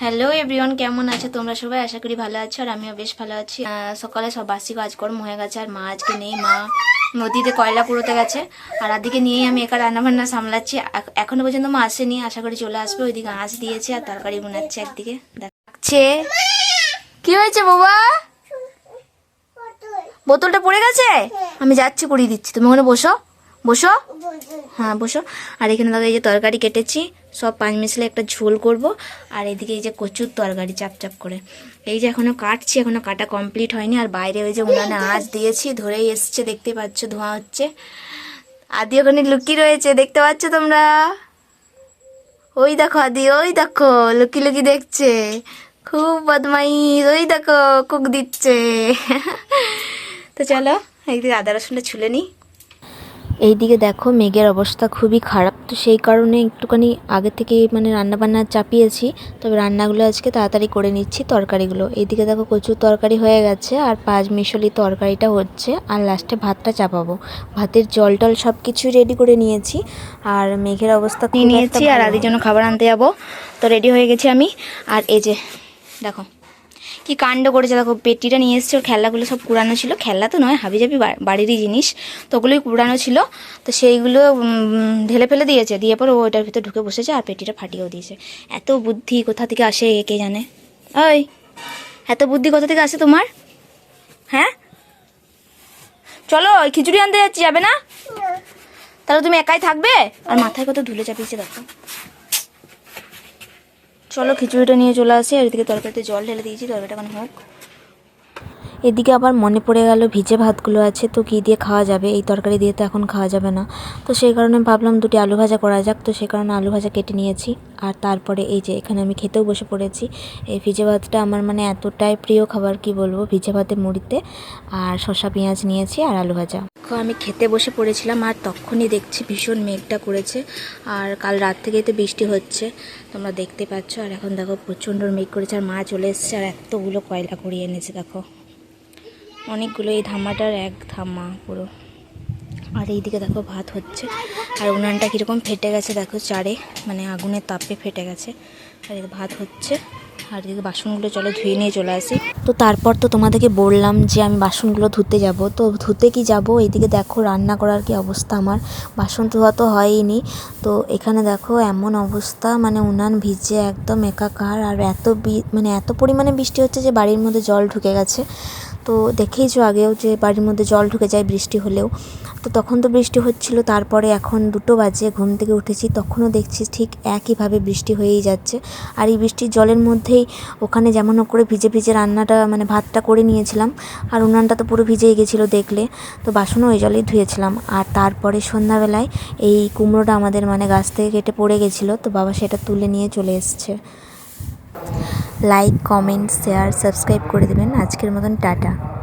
Hello everyone কেমন আছো? তোমরা সবাই আশা করি ভালো আছো আর আমিও বেশ ভালো আছি। সকালে সব বাসি কাজকর্ম হয়ে গেছে আর মা আজকে নেই, মা নদীতে কয়লা কুড়োতে গেছে। আর আদিকে নিয়েই আমি একা রান্নাবান্না সামলাচ্ছি। এখ- এখনও পর্যন্ত মা আসেনি, আশা করি চলে আসবে। ওইদিকে আঁচ দিয়েছে আর তরকারি বোনাচ্ছে একদিকে। দেখছে কি হয়েছে বাবা বোতলটা পড়ে গেছে? আমি যাচ্ছি করিয়ে দিচ্ছি। তুমি ওখানে বসো। বসো। হ্যাঁ বসো। আর এখানে দাদা এই যে তরকারি কেটেছি, সব পাঁচ মিশলে একটা ঝোল করব। আর এদিকে এই যে কচুর তরকারি চাপ চাপ করে। এই যে এখনও কাটছি এখনও কাটা কমপ্লিট হয়নি। আর বাইরে ওই যে উনানে আঁচ দিয়েছি, ধরেই এসছে, দেখতে পাচ্ছ, ধোঁয়া হচ্ছে। আদি ওখানে লুকিয়ে রয়েছে, দেখতে পাচ্ছ তোমরা? ওই দেখো আদি, ওই দেখো, লুকি লুকি দেখছে। খুব বদমাইশ, ওই দেখো, কুক দিচ্ছে। তো চলো একদিন আদা রসুনটা ছুলে নিই এইদিকে দেখো মেঘের অবস্থা খুবই খারাপ। তো সেই কারণে একটুখানি আগে থেকে মানে রান্নাবান্না চাপিয়েছি। তবে রান্নাগুলো আজকে তাড়াতাড়ি করে নিচ্ছি তরকারিগুলো। এইদিকে দেখো কচুর তরকারি হয়ে গেছে আর পাঁচ মিশলি তরকারিটা হচ্ছে। আর লাস্টে ভাতটা চাপাবো। ভাতের জল টল সব কিছু রেডি করে নিয়েছি। আর মেঘের অবস্থা নিয়েছি আর আদির জন্য খাবার আনতে যাব। তো রেডি হয়ে গেছি আমি। আর এই যে দেখো। কি কাণ্ড করেছে? দেখো, পেটিটা নিয়ে এসছে, ওর খেলনাগুলো সব কুড়ানো ছিল। খেলনা তো নয়, হাবিজাবি বাড়িরই জিনিস। তো ওগুলোই কুড়ানো ছিল। তো সেইগুলো ঢেলে ফেলে দিয়েছে। দিয়ে পরে ও ওটার ভিতরে ঢুকে বসেছে আর পেটিটা ফাটিয়েও দিয়েছে। এত বুদ্ধি কোথা থেকে আসে কে জানে? ওই, এত বুদ্ধি কোথা থেকে আসে তোমার? হ্যাঁ? চলো, ওই খিচুড়ি আনতে যাচ্ছি, যাবে না? তাহলে তুমি একাই থাকবে? আর মাথায় কত ধুলে চাপিয়েছে, দেখো। চলো খিচুড়িটা নিয়ে চলে আসি, আর এদিকে তরকারিতে জল ঢেলে দিয়েছি, তরকারিটা এখন হোক। এদিকে আবার মনে পড়ে গেল ভিজে ভাতগুলো আছে, তো কী দিয়ে খাওয়া যাবে? এই তরকারি দিয়ে তো এখন খাওয়া যাবে না। তো সেই কারণে ভাবলাম দুটি আলু ভাজা করা যাক, তো সেই কারণে আলু ভাজা কেটে নিয়েছি। আর তারপরে এই যে এখানে আমি খেতেও বসে পড়েছি। এই ভিজে ভাতটা আমার মানে এতটাই প্রিয় খাবার, কি বলব, ভিজে ভাতে মুড়িতে। আর শসা, পেঁয়াজ নিয়েছি আর আলু ভাজা। তো আমি খেতে বসে পড়েছিলাম আর তখনই দেখছি ভীষণ মেঘটা করেছে আর কাল রাত থেকেই তো বৃষ্টি হচ্ছে। তোমরা দেখতে পাচ্ছ, আর এখন দেখো প্রচণ্ড মেঘ করেছে আর মা চলে এসছে আর এতগুলো কয়লা করিয়ে এনেছে, দেখো। অনেকগুলো এই ধামাটার এক ধামা পুরো। আর এইদিকে দেখো ভাত হচ্ছে আর উনানটা কীরকম ফেটে গেছে, দেখো চারে মানে আগুনের তাপে ফেটে গেছে। আর ভাত হচ্ছে। আর এদিকে বাসনগুলো চলো ধুয়ে নিয়ে চলে আসি। তো তারপর তো তোমাদেরকে বললাম যে আমি বাসনগুলো ধুতে যাব। তো ধুতে কি যাব? এইদিকে দেখো রান্না করার কি অবস্থা আমার। বাসন ধোয়া তো হয়নি তো এখানে দেখো এমন অবস্থা মানে উনান ভিজে একদম একাকার। আর এত মানে এত পরিমাণে বৃষ্টি হচ্ছে যে বাড়ির মধ্যে জল ঢুকে গেছে। তো দেখেইছো আগেও যে বাড়ির মধ্যে জল ঢুকে যায় বৃষ্টি হলেও। তো তখন তো বৃষ্টি হচ্ছিল, তারপরে এখন দুটো বাজে, ঘুম থেকে উঠেছি, তখনও দেখছি ঠিক একইভাবে বৃষ্টি হয়েই যাচ্ছে। আর এই বৃষ্টির জলের মধ্যেই ওখানে যেমন করে ভিজে ভিজে রান্নাটা মানে ভাতটা করে নিয়েছিলাম, আর উনানটা তো পুরো ভিজেই গেছিল দেখলে। তো বাসনও ওই জলেই ধুয়েছিলাম। আর তারপরে সন্ধ্যাবেলায় এই কুমড়োটা আমাদের মানে গাছ থেকে কেটে পড়ে গেছিল, তো বাবা সেটা তুলে নিয়ে চলে এসছে। লাইক কমেন্ট শেয়ার সাবস্ক্রাইব করে দেবেন। আজকের মতন টাটা।